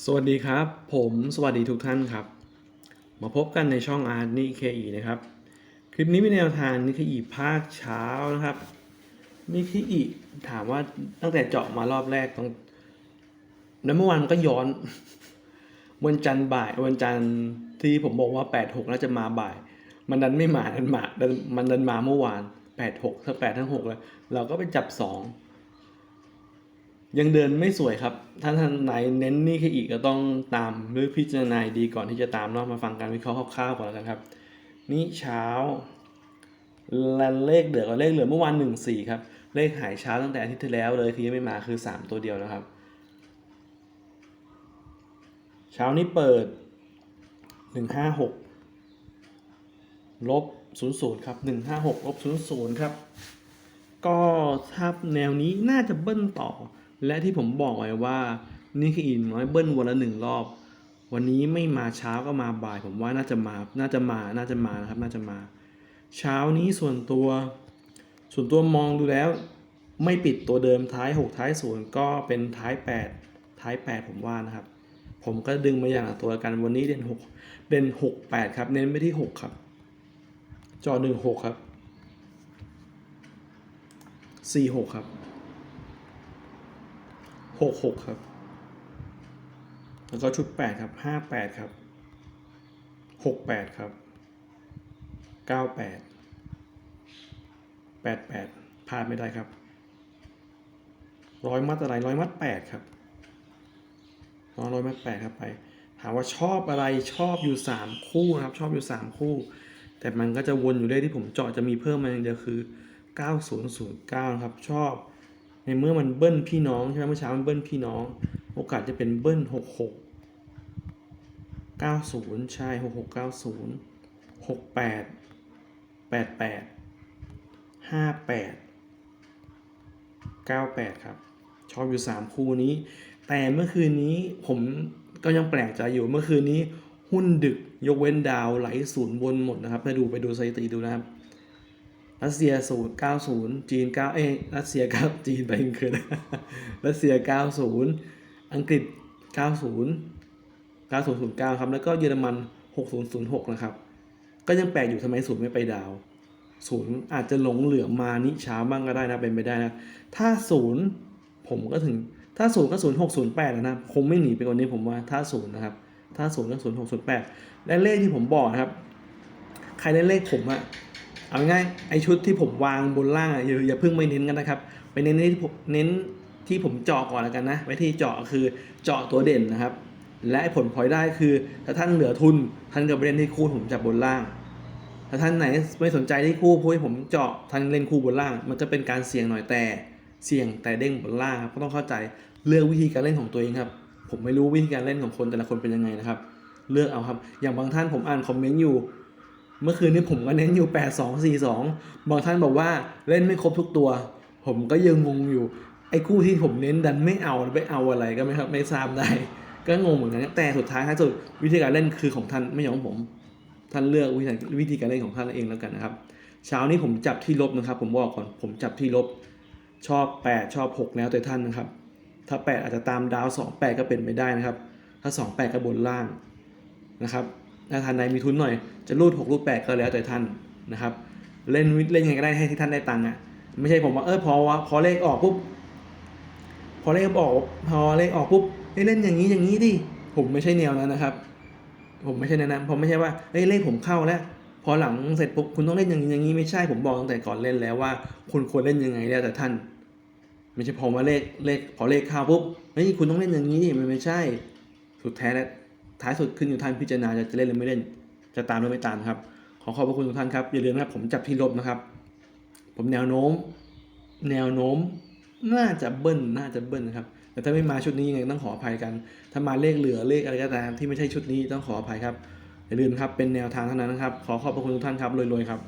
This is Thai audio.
สวัสดีครับ ผมสวัสดีทุกท่านครับ มาพบกันในช่องอาร์ตนิเคอีนะครับ คลิปนี้เป็นแนวทางนิเคอีภาคเช้านะครับนิเคอีถามว่าตั้งแต่เจาะมารอบแรกต้องแล้วเมื่อวานก็ย้อน วันจันทร์บ่ายวันจันทร์ที่ผมบอกว่า 8 6 น่าจะมาบ่าย มันดันไม่มาดันมาดันมันดันมาเมื่อวาน 8 6ทั้ง8ทั้ง6เลยเราก็ไปจับ 2 ยังเดินไม่สวยครับ ถ้าท่านไหนเน้นนี่แค่อีกก็ต้องตามหรือพิจารณาดีก่อนที่จะตามเนาะมาฟังการวิเคราะห์คร่าวๆก่อนแล้วกันครับ นี่เช้าและเลขเดือกับเลขเหลือเมื่อวานหนึ่งสี่ครับ เลขหายเช้าตั้งแต่อาทิตย์ที่แล้วเลยที่ยังไม่มาคือสามตัวเดียวนะครับ เช้านี้เปิดหนึ่งห้าหกลบศูนย์ศูนย์ครับหนึ่งห้าหกลบศูนย์ศูนย์ครับ ก็ถ้าแนวนี้น่าจะเบิ้ลต่อ และที่ผมบอกไว้ว่า นี่คืออีกน้อยเบิ้ลวันละหนึ่งรอบ วันนี้ไม่มาเช้าก็มาบ่าย ผมว่าน่าจะมา น่าจะมา น่าจะมานะครับ น่าจะมา เช้านี้ส่วนตัว ส่วนตัวมองดูแล้ว ไม่ปิดตัวเดิมท้าย 6 ท้ายศูนย์ก็เป็นท้าย 8 ท้าย 8 ผมว่านะครับ ผมก็ดึงมาอย่างตัวกันวันนี้เด่น6เด่น6 8 ครับ เน้นไปที่ 6 ครับ จอ 1 6 ครับสี่หกครับ หกหกครับ แล้วก็ชุดแปดครับห้าแปดครับหกแปดครับเก้าแปดแปดแปดพลาดไม่ได้ครับร้อยมัดอะไรร้อยมัดแปดครับร้อยร้อยมัดแปดครับไปถามว่าชอบอะไรชอบอยู่สามคู่นะครับ ชอบอยู่สามคู่ แต่มันก็จะวนอยู่เรื่อยที่ผมเจาะจะมีเพิ่มมาอย่างเดียวคือ9009ครับชอบ ในเมื่อมันเบิ้ลพี่น้องใช่ไหมเมื่อเช้ามันเบิ้ลพี่น้อง โอกาสจะเป็นเบิ้ล66 90ใช่6690 68 88 58 98ครับ ชอบอยู่3คู่นี้ แต่เมื่อคืนนี้ผมก็ยังแปลกใจอยู่เมื่อคืนนี้หุ้นดึกยกเว้นดาวไหลศูนย์วนหมดนะครับไปดูไปดูสถิติดูนะครับ รัสเซียศูนย์เก้าศูนย์จีนเก้าเอรัสเซียเก้าจีนไปคืนรัสเซียเก้าศูนย์อังกฤษเก้าศูนย์เก้าศูนย์ศูนย์เก้าครับ แล้วก็เยอรมันหกศูนย์ศูนย์หกนะครับ ก็ยังแปลกอยู่ทำไมศูนย์ไม่ไปดาวศูนย์อาจจะหลงเหลือมานิช้าบ้างก็ได้นะเป็นไปได้นะ ถ้าศูนย์ผมก็ถึงถ้าศูนย์ก็ศูนย์หกศูนย์แปดนะคงไม่หนีไปกว่านี้ผมว่าถ้าศูนย์นะครับ ถ้าศูนย์ก็ศูนย์หกศูนย์แปดและเลขที่ผมบอกนะครับ ใครได้เลขผมอะ เอาง่ายๆไอชุดที่ผมวางบนล่างอย่าอย่าเพิ่งไปเน้นกันนะครับ ไปเน้นที่ผมเน้นที่ผมเจาะก่อนแล้วกันนะ ไว้ที่เจาะคือเจาะตัวเด่นนะครับ และผลพลอยได้คือถ้าท่านเหลือทุนท่านก็ไปเล่นที่คู่ผมจับบนล่าง ถ้าท่านไหนไม่สนใจที่คู่เพราะให้ผมเจาะท่านเล่นคู่บนล่าง มันก็เป็นการเสี่ยงหน่อยแต่เสี่ยงแต่เด้งบนล่างครับก็ต้องเข้าใจเลือกวิธีการเล่นของตัวเองครับ ผมไม่รู้วิธีการเล่นของคนแต่ละคนเป็นยังไงนะครับ เลือกเอาครับ อย่างบางท่านผมอ่านคอมเมนต์อยู่ เมื่อคืนนี้ผมก็เน้นอยู่ 8 2 4 2 บางท่านบอกว่าเล่นไม่ครบทุกตัว ผมก็ยังงงอยู่ ไอ้คู่ที่ผมเน้นดันไม่เอาไปเอาอะไรก็ไม่ครับไม่ทราบได้ ก็งงเหมือนกันแต่สุดท้ายท้ายสุดวิธีการเล่นคือของท่านไม่ใช่ของผม ท่านเลือกวิธีวิธีการเล่นของท่านเองแล้วกันนะครับเช้านี้ผมจับที่ลบนะครับ ผมบอกก่อนผมจับที่ลบชอบ 8 ชอบ 6 แล้วแต่ท่านนะครับ ถ้า 8 อาจจะตามดาว 2 8 ก็เป็นไปได้นะครับ ถ้า 2 8 ก็บนล่างนะครับ ถ้าท่านใดมีทุนหน่อย จะรูด6รูด8ก็แล้วแต่ท่านนะครับเล่นวิเล่นยังไงก็ได้ให้ที่ท่านได้ตังค์อะไม่ใช่ผมว่าเออพอวะพอเลขออกปุ๊บพอเลขออกพอเลขออกปุ๊บเฮ้เล่นอย่างนี้อย่างนี้ดิผมไม่ใช่แนวนั้นนะครับ ผมไม่ใช่แนวนั้นผมไม่ใช่ว่าเฮ้ยเลขผมเข้าแล้วพอหลังเสร็จปุ๊บคุณต้องเล่นอย่างนี้อย่างนี้ไม่ใช่ผมบอกตั้งแต่ก่อนเล่นแล้วว่า คุณควรเล่นยังไงแล้วแต่ท่าน ไม่ใช่พอมาเลขเลขพอเลขเข้าปุ๊บเฮ้ยคุณต้องเล่นอย่างนี้ดิมันไม่ใช่สุดแท้แล้ว ท้ายสุดขึ้นอยู่ท่านพิจารณาจะเล่นหรือไม่เล่น จะตามหรือไม่ตามครับ ขอขอบพระคุณทุกท่านครับ อย่าลืมนะครับผมจับที่ลบนะครับ ผมแนวโน้ม แนวโน้ม น่าจะเบิ้ล น่าจะเบิ้ลนะครับ แต่ถ้าไม่มาชุดนี้ยังไงต้องขออภัยกัน ถ้ามาเลขเหลือเลขอะไรก็ตามที่ไม่ใช่ชุดนี้ต้องขออภัยครับ อย่าลืมครับ เป็นแนวทางเท่านั้นนะครับ ขอขอบพระคุณทุกท่านครับรวยๆครับ